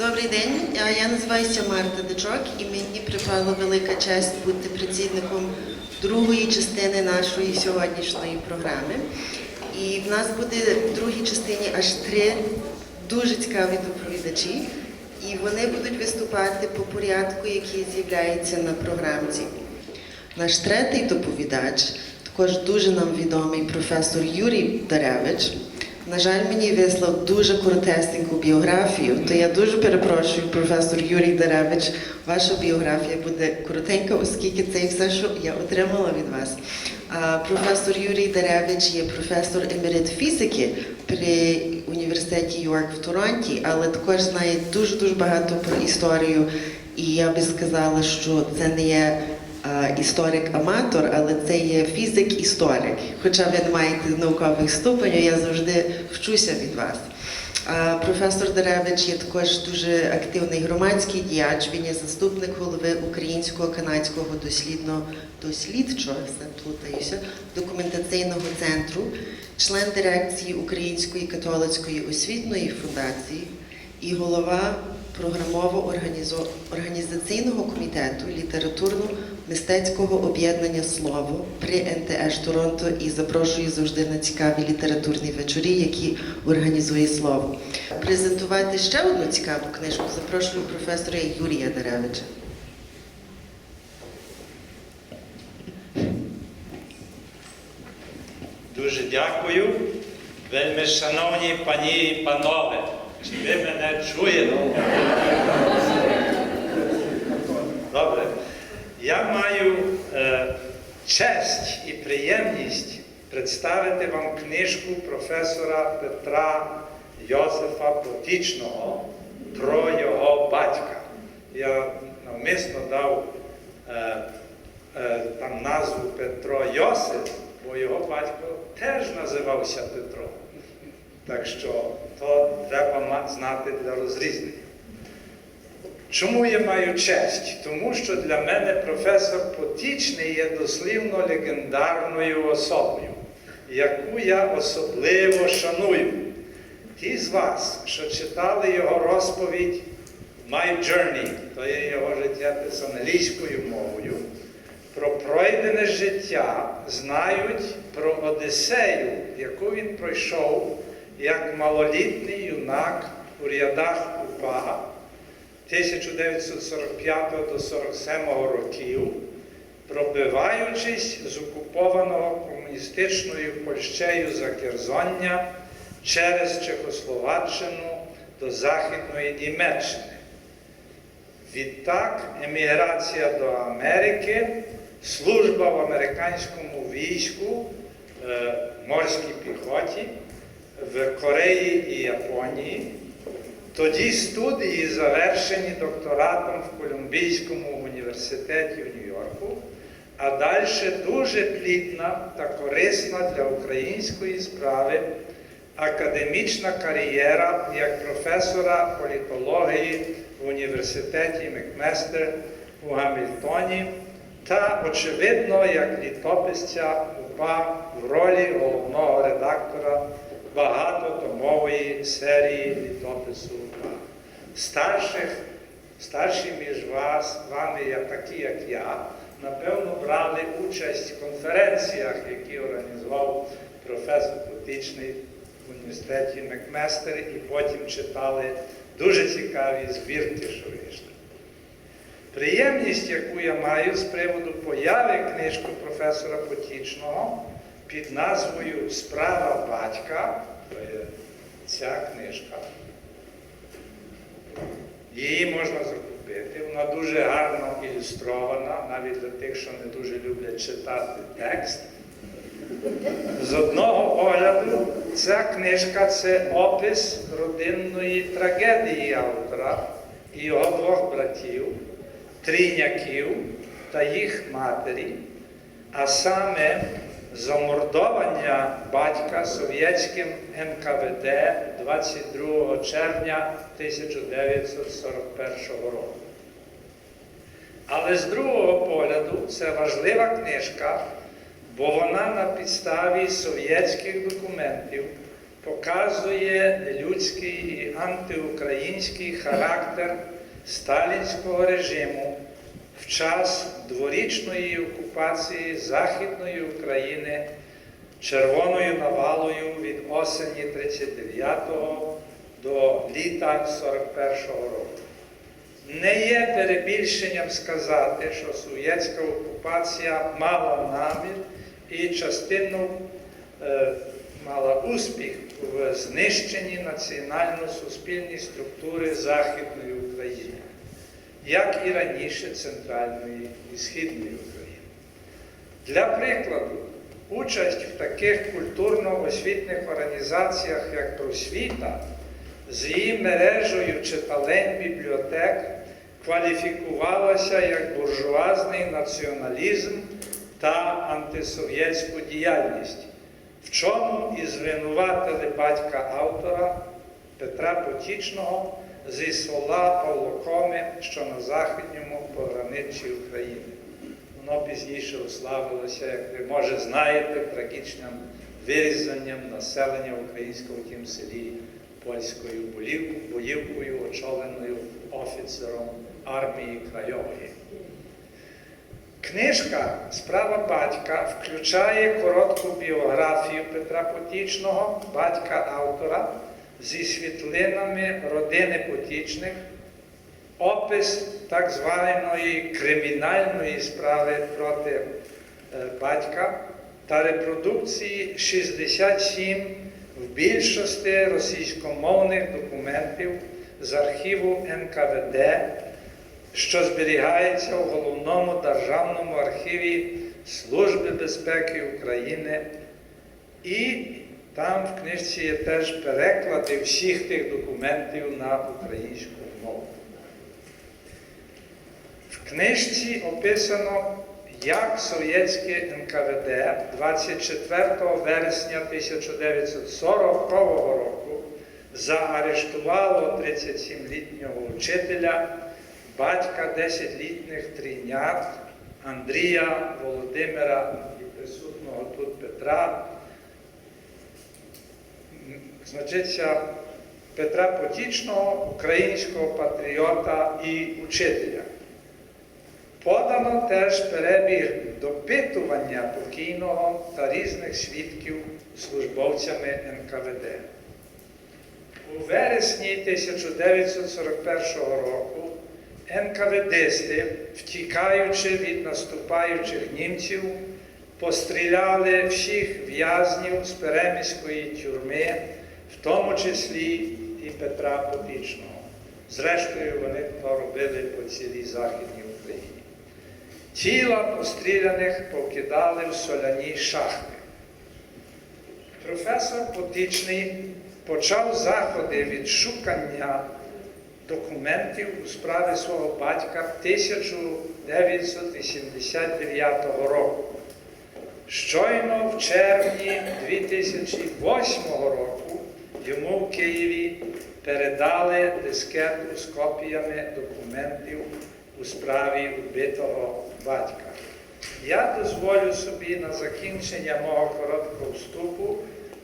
Добрий день, я називаюся Марта Дичок і мені припала велика честь бути працівником другої частини нашої сьогоднішньої програми. І в нас буде в другій частині аж три дуже цікаві доповідачі, і вони будуть виступати по порядку, який з'являється на програмці. Наш третій доповідач, також дуже нам відомий професор Юрій Даревич. На жаль, мені вислав дуже коротесеньку біографію, то я дуже перепрошую, професор Юрій Даревич. Ваша біографія буде коротенька, оскільки це все, що я отримала від вас. А, професор Юрій Даревич є професор емерит фізики при університеті Йорк в Торонті, але також знає дуже дуже багато про історію. І я би сказала, що це не є історик-аматор, але це є фізик-історик. Хоча ви не маєте наукових ступенів, я завжди вчуся від вас. Професор Деревич є також дуже активний громадський діяч. Він є заступник голови Українського канадського дослідно дослідчого плутаюся, документаційного центру, член дирекції Української католицької освітньої фундації і голова програмово-організаційного комітету літературно-мистецького об'єднання Слово при НТЕш Торонто і запрошую завжди на цікаві літературні вечорі, які організує слово. Презентувати ще одну цікаву книжку запрошую професора Юрія Даревича. Дуже дякую. Вельми шановні пані і панове, чи ви мене чуєте? Добре. Я маю е, честь і приємність представити вам книжку професора Петра Йосифа Потічного про його батька. Я навмисно дав е, е, там назву Петро Йосиф, бо його батько теж називався Петро. Так що то треба знати для розрізнення. Чому я маю честь? Тому що для мене професор Потічний є дослівно легендарною особою, яку я особливо шаную. Ті з вас, що читали його розповідь My Journey, то є його життєпис англійською мовою, про пройдене життя знають про Одіссею, яку він пройшов як малолітній юнак у рядах УПА 1945 до 47 років, пробиваючись з окупованого комуністичною Польщею Закерзоння через Чехословаччину до Західної Німеччини. Відтак еміграція до Америки, служба в американському війську, е, морській піхоті, в Кореї і Японії. Тоді студії завершені докторатом в Колумбійському університеті в Нью-Йорку, а далі дуже плідна та корисна для української справи академічна кар'єра як професора політології в університеті Макместер у Гамільтоні та, очевидно, як літописця УПА в ролі головного редактора багатотомової серії літопису. Старших, старші між вас, вами, такі, як я, напевно, брали участь в конференціях, які організував професор Потічний в університеті Макместер, і потім читали дуже цікаві збірки, що вийшли. Приємність, яку я маю з приводу появи книжки професора Потічного під назвою Справа батька, то є ця книжка. Її можна закупити. Вона дуже гарно ілюстрована, навіть для тих, що не дуже люблять читати текст. З одного огляду, ця книжка це опис родинної трагедії автора і його двох братів, трійняків та їх матері, а саме замордовання батька совєтським НКВД 22 червня 1941 року. Але з другого погляду це важлива книжка, бо вона на підставі совєтських документів показує нелюдський і антиукраїнський характер сталінського режиму в час дворічної окупації Західної України червоною навалою від осені 39-го до літа 41-го року. Не є перебільшенням сказати, що совєтська окупація мала намір і частину е, мала успіх в знищенні національно-суспільної структури Західної України, як і раніше Центральної і Східної України. Для прикладу, участь в таких культурно-освітних організаціях, як просвіта, з її мережею читалень бібліотек кваліфікувалася як буржуазний націоналізм та антисовєтську діяльність, в чому і звинуватили батька автора Петра Потічного зі села Павлокоми, що на західньому пограниччі України. Воно пізніше уславилося, як ви може знаєте, трагічним вирізанням населення українського в тім селі польською боївкою, очоленою офіцером армії Крайової. Книжка Справа батька включає коротку біографію Петра Потічного, батька автора, зі світлинами родини Потічних, опис так званої кримінальної справи проти е, батька та репродукції 67 в більшості російськомовних документів з архіву НКВД, що зберігається у головному державному архіві Служби безпеки України. І там в книжці є теж переклади всіх тих документів на українську мову. В книжці описано, як совєтське НКВД 24 вересня 1940 року заарештувало 37-літнього вчителя, батька 10-літніх трійнят Андрія Володимира і присутного тут Петра. Значиться Петра Потічного, українського патріота і учителя. Подано теж перебіг допитування покійного та різних свідків службовцями НКВД. У вересні 1941 року НКВДсти, втікаючи від наступаючих німців, постріляли всіх в'язнів з Переміської тюрми, в тому числі і Петра Потічного. Зрештою, вони то робили по цілій Західній Україні. Тіла постріляних покидали в соляні шахти. Професор Потічний почав заходи відшукання документів у справі свого батька 1989 року. Щойно в червні 2008 року йому в Києві передали дискету з копіями документів у справі вбитого батька. Я дозволю собі на закінчення мого короткого вступу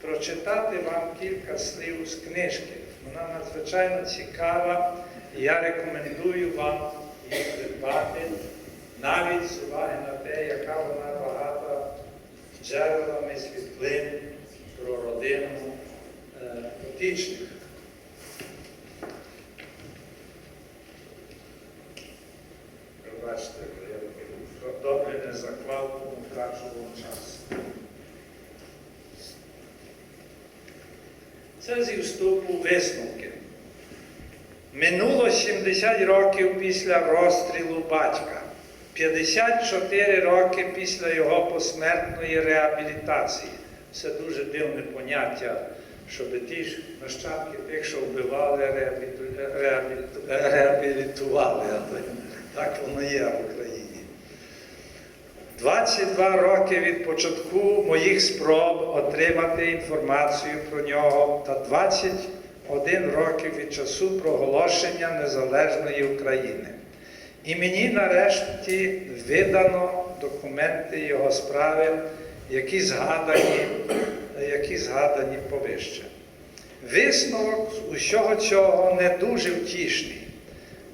прочитати вам кілька слів з книжки. Вона надзвичайно цікава, і я рекомендую вам її придбати, навіть з уваги на те, яка вона багата джерелами світлин про родину потічних. Пробачте, я добре не заклав, тому втрачу вам час. Це зі вступу висновки. Минуло 70 років після розстрілу батька, 54 роки після його посмертної реабілітації. Це дуже дивне поняття, щоб ті ж нащадки тих, що вбивали, реабіліту- реабіліту- реабілітували. Так воно є в Україні. 22 роки від початку моїх спроб отримати інформацію про нього та 21 років від часу проголошення незалежної України. І мені нарешті видано документи його справи, які згадані, які згадані повище. Висновок з усього цього не дуже втішний.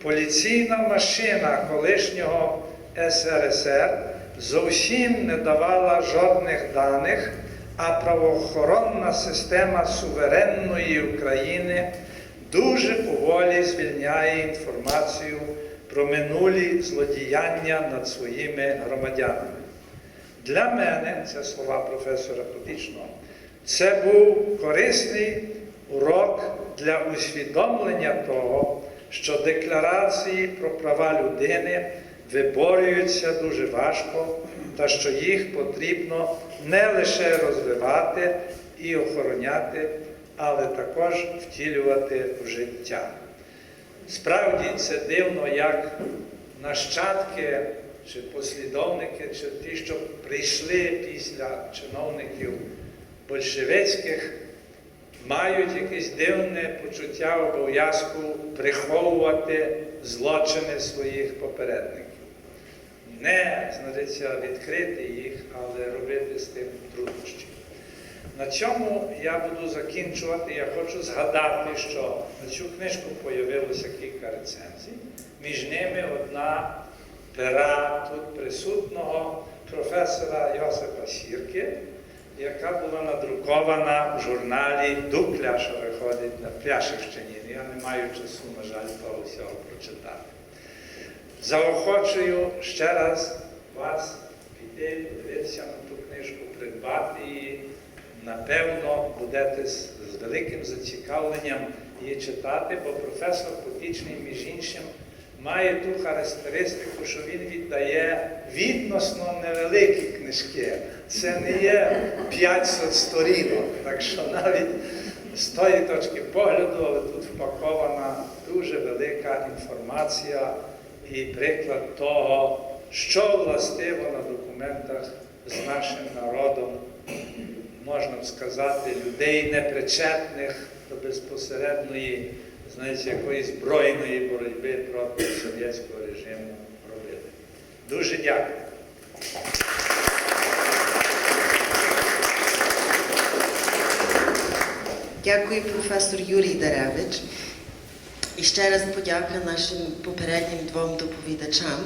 Поліційна машина колишнього СРСР зовсім не давала жодних даних, а правоохоронна система суверенної України дуже поволі звільняє інформацію про минулі злодіяння над своїми громадянами. Для мене, це слова професора Потічного, це був корисний урок для усвідомлення того, що декларації про права людини виборюються дуже важко, та що їх потрібно не лише розвивати і охороняти, але також втілювати в життя. Справді це дивно, як нащадки чи послідовники, чи ті, що прийшли після чиновників большевицьких, мають якесь дивне почуття обов'язку приховувати злочини своїх попередників. Не, знається, відкрити їх, але робити з тим труднощі. На цьому я буду закінчувати. Я хочу згадати, що на цю книжку появилося кілька рецензій. Між ними одна пера тут присутного професора Йосипа Сірки, яка була надрукована в журналі Дукля, що виходить на Пляшівщині. Я не маю часу, на жаль, того всього прочитати. Заохочую ще раз вас піти, подивитися на ту книжку, придбати її. Напевно, будете з, з великим зацікавленням її читати, бо професор Потічний, між іншим, має ту характеристику, що він віддає відносно невеликі книжки. Це не є 500 сторінок. Так що навіть з тої точки погляду, але тут впакована дуже велика інформація і приклад того, що властиво на документах з нашим народом, можна б сказати, людей непричетних до безпосередньої, знаєте, якоїсь збройної боротьби проти совєтського режиму робили. Дуже дякую. Дякую, професор Юрій Даревич. І ще раз подяка нашим попереднім двом доповідачам.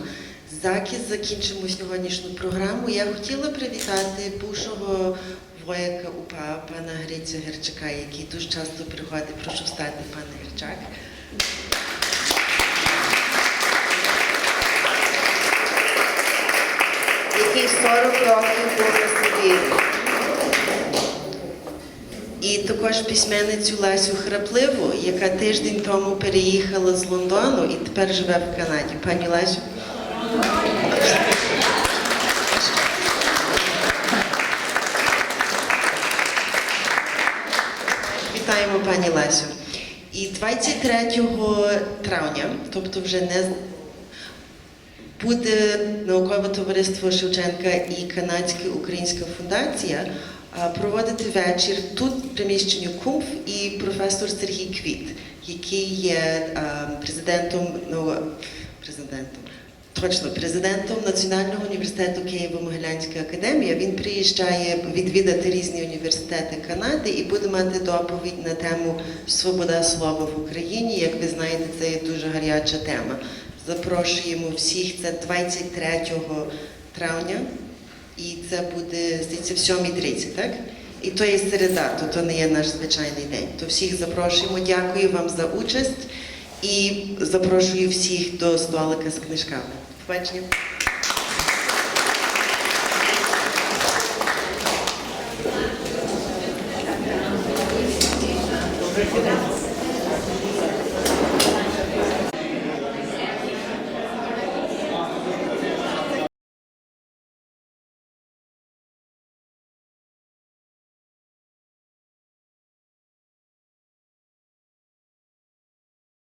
Заки закінчимо сьогоднішню програму. Я хотіла привітати бувшого вояка УПА пана Гриця Герчака, який дуже часто приходить. Прошу встати, пане Герчак. Який 40 років був на Сибірі. І також письменницю Лесю Храпливу, яка тиждень тому переїхала з Лондону і тепер живе в Канаді. Пані Лесю. Вітаємо пані Лесю. І 23 травня, тобто вже не буде наукове товариство Шевченка і Канадська Українська фундація проводити вечір тут в приміщенні КУМФ і професор Сергій Квіт, який є президентом, ну, президентом. Точно, президентом Національного університету Києво-Могилянська академія. Він приїжджає відвідати різні університети Канади і буде мати доповідь на тему Свобода слова в Україні. Як ви знаєте, це є дуже гаряча тема. Запрошуємо всіх. Це 23 травня, і це буде здається в 7.30, так? І то є середа, то, то не є наш звичайний день. То всіх запрошуємо. Дякую вам за участь і запрошую всіх до столика з книжками. Побачення. Thank день.